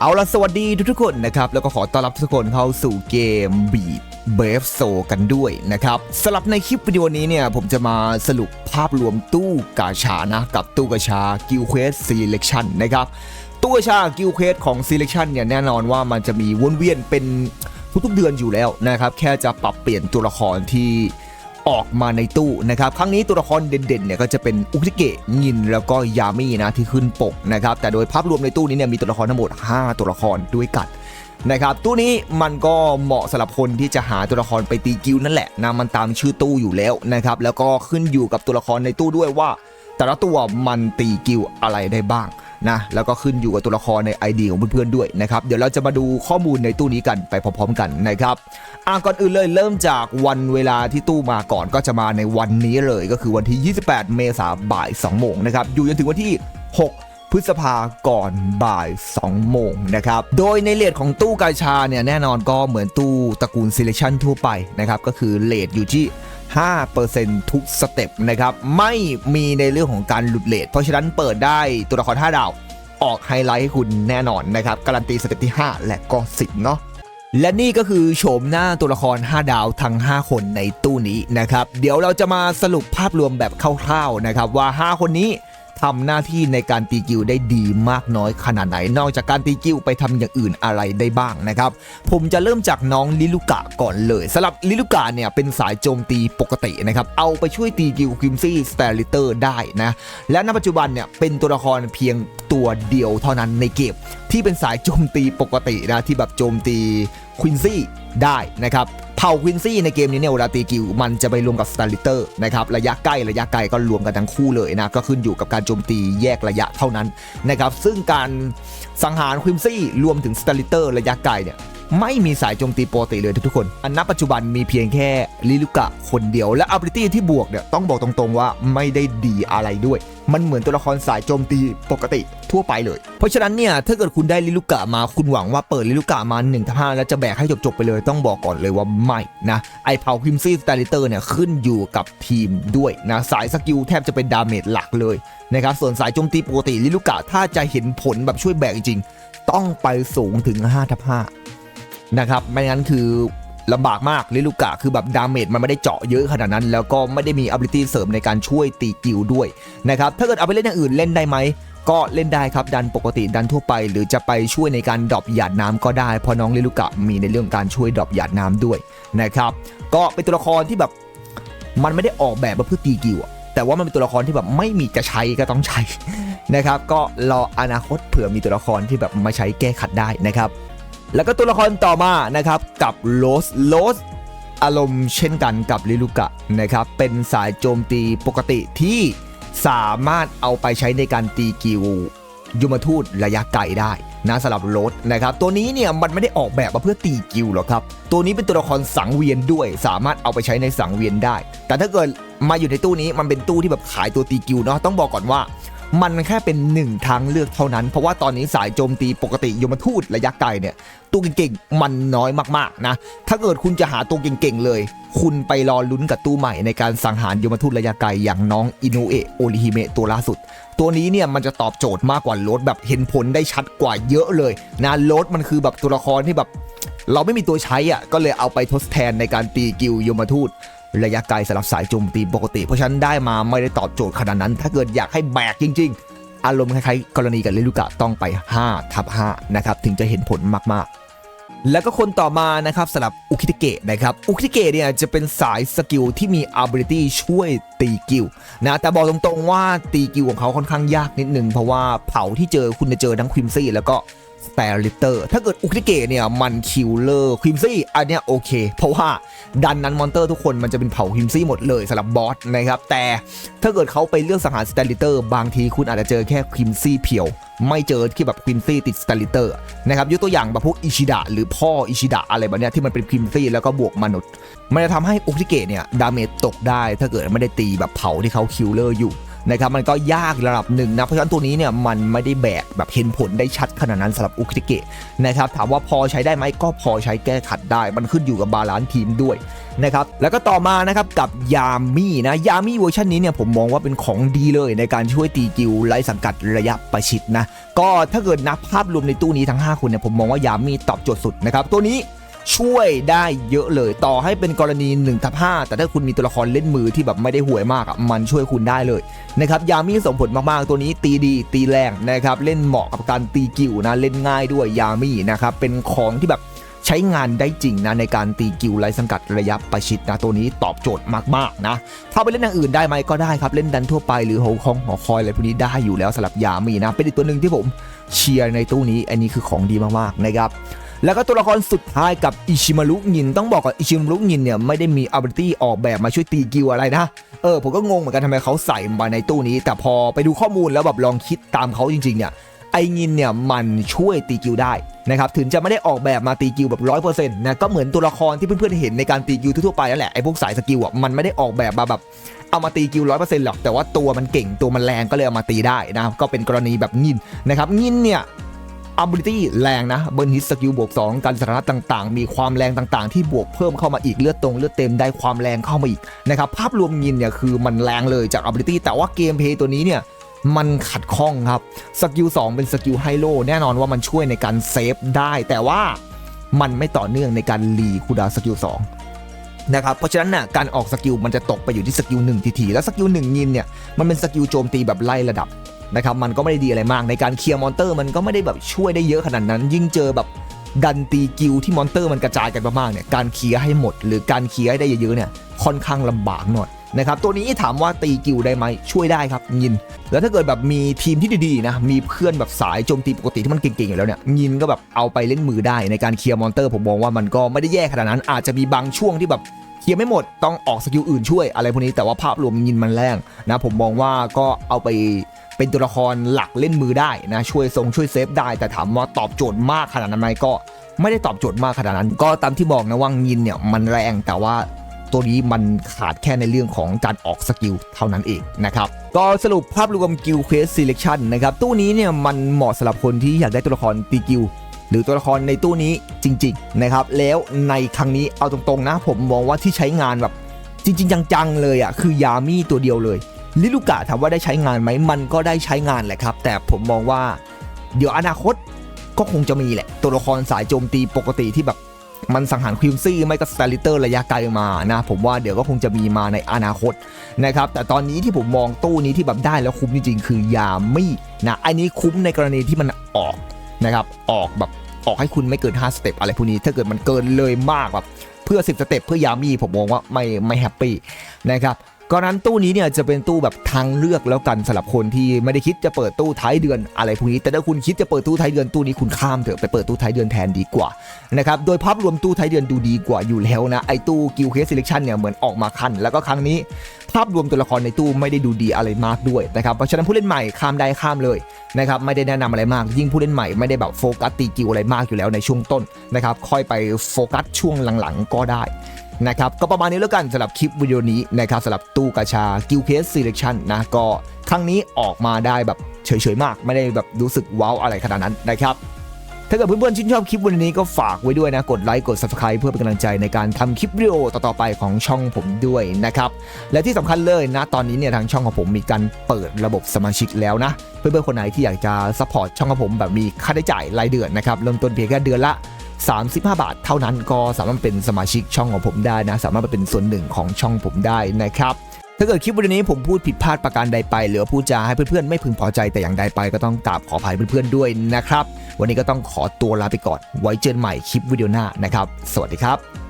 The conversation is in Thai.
เอาละสวัสดีทุกๆคนนะครับ แล้วก็ขอต้อนรับทุกคนเข้าสู่เกมบีดเบฟโซกันด้วยนะครับสำหรับในคลิปวิดีโอนี้เนี่ย ผมจะมาสรุปภาพรวมตู้กาชานะ กับตู้กาชากิลเควสซีเล c ชันนะครับ ตู้กาชากิลเควสของซีเล c ชันเนี่ย แน่นอนว่ามันจะมีวนเวียนเป็นทุกๆเดือนอยู่แล้วนะครับ แค่จะปรับเปลี่ยนตัวละครที่ ออกมาในตู้นะครับครั้งนี้ตัวละครเด่นๆเนี่ยก็จะเป็นอุคิเกะงินแล้วก็ยามินะที่ขึ้นปกนะครับแต่โดยภาพรวมในตู้นี้เนี่ยมีตัวละครทั้งหมด 5 ตัวละครด้วยกันนะครับตู้นี้มันก็เหมาะสำหรับคนที่จะหาตัวละครไปตีกิวนั่นแหละนะมันตามชื่อตู้อยู่แล้วนะครับแล้วก็ขึ้นอยู่กับตัวละครในตู้ด้วยว่า แต่ละตัวมันตีกิวอะไรได้บ้าง นะแล้วก็ขึ้นอยู่กับตัวละครใน ID ของเพื่อนๆด้วยนะครับเดี๋ยวเราจะมาดูข้อมูลในตู้นี้กันไปพร้อมๆกันนะครับอะก่อนอื่นเลยเริ่มจากวันเวลาที่ตู้มาก่อนก็จะมาในวันนี้เลยก็คือวันที่ 28 เมษายนบ่าย2โมงนะครับอยู่จนถึงวันที่ 6พฤษภาก่อนบ่าย 2 โมงนะครับ โดยในเลทของตู้กาชาเนี่ยแน่นอนก็เหมือนตู้ตระกูล selection ทั่วไปนะครับ ก็คือเลทอยู่ที่ 5%ทุกสเต็ปนะครับ ไม่มีในเรื่องของการหลุดเลทเพราะฉะนั้นเปิดได้ตัวละคร5ดาว ออกไฮไลท์ให้คุณแน่นอนนะครับ การันตีสเต็ปที่ 5 และก็ 10 เนาะและนี่ก็คือโฉมหน้าตัวละคร 5 ดาวทั้ง 5 คนในตู้นี้นะครับ เดี๋ยวเราจะมาสรุปภาพรวมแบบคร่าวๆนะครับว่า 5 คนนี้ ทำหน้าที่ในการตีกิวได้ดีมากน้อยขนาดไหน นอกจากการตีกิวไปทำอย่างอื่นอะไรได้บ้างนะครับ ผมจะเริ่มจากน้องลิลุกะก่อนเลยสำหรับลิลุกะเนี่ยเป็นสายโจมตีปกตินะครับ เอาไปช่วยตีกิวคิมซี่สเตลิเตอร์ได้นะ และณปัจจุบันเนี่ยเป็นตัวละครเพียงตัวเดียวเท่านั้นในเกมที่เป็นสายโจมตีปกตินะที่แบบโจมตีควินซี่ได้นะครับ เผ่าควินซี่ในเกมนี้เนี่ยเวลาตีกิวมันจะไปรวมกับสตาร์ลิเตอร์นะครับระยะใกล้ระยะไกลก็รวมกันทั้งคู่เลยนะก็ขึ้นอยู่กับการโจมตีแยกระยะเท่านั้นนะครับซึ่งการสังหารควินซี่รวมถึงสตาร์ลิเตอร์ระยะไกลเนี่ยไม่มีสายโจมตีปกติเลยทุกคน อันณปัจจุบันมีเพียงแค่ลิลุกะคนเดียว และ ability ที่บวกเนี่ยต้องบอกตรงๆว่าไม่ได้ดีอะไรด้วย มันเหมือนตัวละครสายโจมตีปกติทั่วไปเลย เพราะฉะนั้นเนี่ยถ้าเกิดคุณได้ลิลุกะมาคุณหวังว่าเปิดลิลุกะมา1นึ่งทับห้าแล้วจะแบกให้จบๆไปเลยต้องบอกก่อนเลยว่าไม่นะไอเผาคิมซี่สตาริเตอร์เนี่ยขึ้นอยู่กับทีมด้วยนะสายสกิลแทบจะเป็นดาเมจหลักเลยนะครับส่วนสายโจมตีปกติลิลุกะถ้าจะเห็นผลแบบช่วยแบกจริง ต้องไปสูงถึง5ทับ5นะครับไม่งั้นคือ ลำบากมากลิลูกะคือแบบดาเมจมันไม่ได้เจาะเยอะขนาดนั้น แล้วก็ไม่ได้มี ability เสริมในการช่วยตีกิลด้วยนะครับถ้าเกิดเอาไปเล่นอย่างอื่นเล่นได้ไหมก็เล่นได้ครับดันปกติดันทั่วไป หรือจะไปช่วยในการดรอปหยาดน้ำก็ได้เพราะน้องลิลูกะมีในเรื่องการช่วยดรอปหยาดน้ำด้วยนะครับก็เป็นตัวละครที่แบบมันไม่ได้ออกแบบมาเพื่อตีกิลอะแต่ว่ามันเป็นตัวละครที่แบบไม่มีจะใช้ก็ต้องใช้นะครับ ก็รออนาคตเผื่อมีตัวละครที่แบบมาใช้แก้ขัดได้นะครับ แล้วก็ตัวละครต่อมานะครับกับโลสโลสอารมณ์เช่นกันกับลิลูกะนะครับเป็นสายโจมตีปกติที่สามารถเอาไปใช้ในการตีกิวยุมทูตระยะไกลได้นะสำหรับโลสนะครับตัวนี้เนี่ยมันไม่ได้ออกแบบมาเพื่อตีกิวหรอกครับ ตัวนี้เป็นตัวละครสังเวียนด้วย สามารถเอาไปใช้ในสังเวียนได้ แต่ถ้าเกิดมาอยู่ในตู้นี้มันเป็นตู้ที่แบบขายตัวตีกิวเนาะต้องบอกก่อนว่า มันแค่เป็นหนึ่งทางเลือกเท่านั้น เพราะว่าตอนนี้สายโจมตีปกติยมทูตระยะไกลเนี่ย ตัวเก่งๆ มันน้อยมากๆนะ ถ้าเกิดคุณจะหาตัวเก่งๆเลย คุณไปรอลุ้นกับตู้ใหม่ในการสังหารยมทูตระยะไกลอย่างน้องอินูเอะโอริฮิเมะตัวล่าสุด ตัวนี้เนี่ยมันจะตอบโจทย์มากกว่าโลดแบบเห็นผลได้ชัดกว่าเยอะเลยนะโลดมันคือแบบตัวละครที่แบบเราไม่มีตัวใช้อะก็เลยเอาไปทดแทนในการตีกิลยมทูต ระยะไกลสำหรับสายโจมตีปกติ เพราะฉันได้มาไม่ได้ตอบโจทย์ขนาดนั้น ถ้าเกิดอยากให้แบกจริง ๆ อารมณ์คล้ายๆกรณีกับเลลูกะต้องไป5ทับ5นะครับถึงจะเห็นผลมากๆแล้วก็คนต่อมานะครับสำหรับอุคิเตเกะนะครับอุคิเตเกะเนี่ยจะเป็นสายสกิลที่มี ability ช่วยตีกิลนะแต่บอกตรงๆว่าตีกิลของเขาค่อนข้างยากนิดนึง เพราะว่าเผาที่เจอคุณจะเจอทั้งควิมซี่แล้วก็ สเตลิเตอร์ถ้าเกิดอุคิเกะเนี่ยมันคิวเลอร์ควิมซี่อันเนี้ยโอเค เพราะว่าดันนั้นมอนเตอร์ทุกคนมันจะเป็นเผาควิมซี่หมดเลยสำหรับบอสนะครับแต่ถ้าเกิดเขาไปเลือกสังหารสเตลิเตอร์บางทีคุณอาจจะเจอแค่ควิมซี่เพียว ไม่เจอที่แบบควิมซี่ติดสเตลิเตอร์นะครับยกตัวอย่างแบบพวกอิชิดะหรือพ่ออิชิดะอะไรแบบเนี้ยที่มันเป็นควิมซี่แล้วก็บวกมนุษย์มันจะทำให้อุคิเกะเนี่ยดาเมจตกได้ ถ้าเกิดไม่ได้ตีแบบเผาที่เขาคิวเลอร์อยู่ นะครับมันก็ยากระดับหนึ่งนะเพราะฉะนั้นตัวนี้เนี่ยมันไม่ได้แบกแบบเห็นผลได้ชัดขนาดนั้นสำหรับอุคิเกะนะครับถามว่าพอใช้ได้ไหมก็พอใช้แก้ขัดได้ มันขึ้นอยู่กับบาลานซ์ทีมด้วยนะครับแล้วก็ต่อมานะครับกับยามี่นะยามี่เวอร์ชันนี้เนี่ยผมมองว่าเป็นของดีเลยในการช่วยตีกิลไล่สังกัดระยะประชิดนะก็ถ้าเกิดนับภาพรวมในตู้นี้ทั้ง 5 คนเนี่ยผมมองว่ายามี่ตอบโจทย์สุดนะครับตัวนี้ ช่วยได้เยอะเลย ต่อให้เป็นกรณี1ทับ5แต่ถ้าคุณมีตัวละครเล่นมือที่แบบไม่ได้ห่วยมากอะมันช่วยคุณได้เลยนะครับยามีส่งผลมากๆตัวนี้ตีดีตีแรงนะครับเล่นเหมาะกับการตีกิวนะเล่นง่ายด้วยยามีนะครับเป็นของที่แบบใช้งานได้จริงนะในการตีกิวไล่สังกัดระยะประชิดนะตัวนี้ตอบโจทย์มากๆนะถ้าไปเล่นอย่างอื่นได้ไหมก็ได้ครับเล่นดันทั่วไปหรือโฮคองหอคอยอะไรพวกนี้ได้อยู่แล้วสำหรับยามีนะเป็นอีกตัวหนึ่งที่ผมเชียร์ในตู้นี้อันนี้คือของดีมากๆนะครับ แล้วก็ตัวละครสุดท้ายกับอิชิมารุงินต้องบอกก่อนอิชิมารุงินเนี่ยไม่ได้มี ability ออกแบบมาช่วยตีกิวอะไรนะเออผมก็งงเหมือนกันทำไมเขาใส่มาในตู้นี้ แต่พอไปดูข้อมูลแล้วแบบลองคิดตามเขาจริงๆเนี่ยไองินเนี่ยมันช่วยตีกิวได้นะครับถึงจะไม่ได้ออกแบบมาตีกิวแบบร้อยเปอร์เซ็นต์นะก็เหมือนตัวละครที่เพื่อนๆเห็นในการตีกิวทั่วๆไปนั่นแหละไอพวกสายสกิลอะมันไม่ได้ออกแบบมาแบบเอามาตีกิวร้อยเปอร์เซ็นต์หรอกแต่ว่าตัวมันเก่งตัวมันแรงก็เลยเอามาตีได้นะก็เป็นกรณีแบบงินนะครับงินเนี่ย ability แรงนะเบิร์นฮิตสกิลบวก 2 การสถานะต่างๆ มีความแรงต่างๆ ที่บวกเพิ่มเข้ามาอีกเลือดตรงเลือดเต็มได้ความแรงเข้ามาอีกนะครับภาพรวมยินเนี่ยคือมันแรงเลยจาก ability แต่ว่าเกมเพย์ตัวนี้เนี่ยมันขัดข้องครับสกิล2เป็นสกิลไฮโลแน่นอนว่ามันช่วยในการเซฟได้ แต่ว่ามันไม่ต่อเนื่องในการรีคูดาสกิล2นะครับเพราะฉะนั้นน่ะการออกสกิลมันจะตกไปอยู่ที่สกิล1ทีทีแล้วสกิล1ยินเนี่ยมันเป็นสกิลโจมตีแบบไล่ระดับ นะครับมันก็ไม่ได้ดีอะไรมากในการเคลียร์มอนเตอร์มันก็ไม่ได้แบบช่วยได้เยอะขนาดนั้น ยิ่งเจอแบบดันตีกิลที่มอนเตอร์มันกระจายกันมากๆเนี่ยการเคลียร์ให้หมด หรือการเคลียร์ให้ได้เยอะๆเนี่ยค่อนข้างลำบากหน่อยนะครับตัวนี้ถามว่าตีกิลได้ไหมช่วยได้ครับยิน แล้วถ้าเกิดแบบมีทีมที่ดีๆนะมีเพื่อนแบบสายโจมตีปกติที่มันเก่งๆอยู่แล้วเนี่ยยินก็แบบเอาไปเล่นมือได้ในการเคลียร์มอนเตอร์ผมมองว่ามันก็ไม่ได้แย่ขนาดนั้นอาจจะมีบางช่วงที่แบบเคลียร์ไม่หมดต้องออกสกิลอื่นช่วยอะไรพวกนี้แต่ว่าภาพรวมยินมันแรงนะผมมองว่าก็เอาไป เป็นตัวละครหลักเล่นมือได้นะช่วยทรงช่วยเซฟได้แต่ถามว่าตอบโจทย์มากขนาดนั้นไหมก็ไม่ได้ตอบโจทย์มากขนาดนั้น ก็ตามที่บอกนะว่ายินเนี่ยมันแรงแต่ว่าตัวนี้มันขาดแค่ในเรื่องของการออกสกิลเท่านั้นเองนะครับก็สรุปภาพรวมกิลเควสซีเลคชันนะครับตู้นี้เนี่ยมันเหมาะสำหรับคนที่อยากได้ตัวละครตีกิลหรือตัวละครในตู้นี้จริงๆนะครับแล้วในครั้งนี้เอาตรงๆนะผมมองว่าที่ใช้งานแบบจริง ๆ จังๆเลยอะคือยามี่ตัวเดียวเลย ลิลูกะถามว่าได้ใช้งานไหมมันก็ได้ใช้งานแหละครับ แต่ผมมองว่า เดี๋ยวอนาคตก็คงจะมีแหละ ตัวละครสายโจมตีปกติที่แบบมันสังหารควิมซี่ไม่ก็สเตลิเตอร์ระยะไกลมานะผมว่าเดี๋ยวก็คงจะมีมาในอนาคตนะครับแต่ตอนนี้ที่ผมมองตู้นี้ที่แบบได้แล้วคุ้มจริงๆ คือยามี่นะอันนี้คุ้มในกรณีที่มันออกนะครับออกแบบออกให้คุณไม่เกิน 5 สเต็ปอะไรพวกนี้ถ้าเกิดมันเกินเลยมากแบบเพื่อ 10 สเต็ปเพื่อยามี่ผมมองว่าไม่ไม่แฮปปี้นะครับ ก็นั้นตู้นี้เนี่ยจะเป็นตู้แบบทางเลือกแล้วกันสำหรับคนที่ไม่ได้คิดจะเปิดตู้ท้ายเดือนอะไรพวกนี้ แต่ถ้าคุณคิดจะเปิดตู้ท้ายเดือนตู้นี้คุณข้ามเถอะไปเปิดตู้ท้ายเดือนแทนดีกว่านะครับโดยภาพรวมตู้ท้ายเดือนดูดีกว่าอยู่แล้วนะไอตู้กิลเคสเซเลคชันเนี่ยเหมือนออกมาคัน แล้วก็ครั้งนี้ภาพรวมตัวละครในตู้ไม่ได้ดูดีอะไรมากด้วยนะครับเพราะฉะนั้นผู้เล่นใหม่ข้ามได้ข้ามเลยนะครับไม่ได้แนะนำอะไรมาก ยิ่งผู้เล่นใหม่ไม่ได้แบบโฟกัสตีกิลอะไรมากอยู่แล้วในช่วงต้นนะครับค่อยไปโฟกัสช่วงหลังๆ ก็ได้ นะครับก็ประมาณนี้แล้วกันสำหรับคลิปวิดีโอนี้นะครับสำหรับตู้กาชา g i l Case Selection นะก็ครั้งนี้ออกมาได้แบบเฉยๆมาก ไม่ได้แบบรู้สึกว้าวอะไรขนาดนั้นนะครับถ้าเกิดเพื่อนๆชื่นชอบคลิปวันนี้ก็ฝากไว้ด้วยนะ กดไลค์กด Subscribe เพื่อเป็นกำลังใจในการทำคลิปวิดีโอต่อๆไปของช่องผมด้วยนะครับ และที่สำคัญเลยนะ ตอนนี้เนี่ยทางช่องของผมมีการเปิดระบบสมาชิกแล้วนะ เพื่อนๆคนไหนที่อยากจะซัพพอร์ตช่องของผมแบบมีค่าใช้จ่ายรายเดือนนะครับ เริ่มต้นเพียงแค่เดือนละ 35 บาท เท่านั้นก็สามารถเป็นสมาชิกช่องของผมได้นะ สามารถมาเป็นส่วนหนึ่งของช่องผมได้นะครับถ้าเกิดคลิปวิดีโอนี้ผมพูดผิดพลาดประการใดไป หรือพูดจาให้เพื่อนๆ ไม่พึงพอใจแต่อย่างใดไปก็ต้องกราบขออภัยเพื่อนๆด้วยนะครับ วันนี้ก็ต้องขอตัวลาไปก่อน ไว้เจอกันใหม่คลิปวิดีโอหน้านะครับ สวัสดีครับ